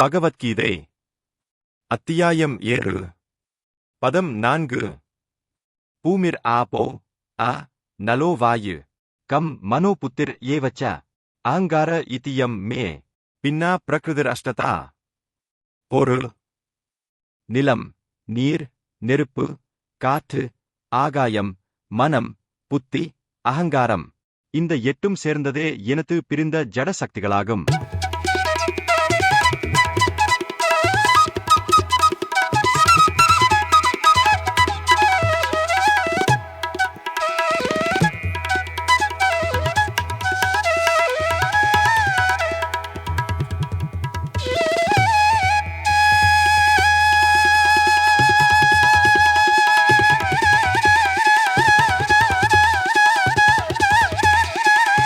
பகவத்கீதை. அத்தியாயம் ஏழு. பதம் நான்கு. பூமிர் ஆபோ அ நலோ வாயு கம் மனோ புத்திர் ஏவச்ச ஆங்கார இத்தியம் மே பின்னா பிரகிருதிர் அஷ்டதா. பொருள் நிலம் நீர் நெருப்பு காற்று ஆகாயம் மனம் புத்தி அகங்காரம். இந்த எட்டும் சேர்ந்ததே இனத்து பிரிந்த ஜட சக்திகளாகும்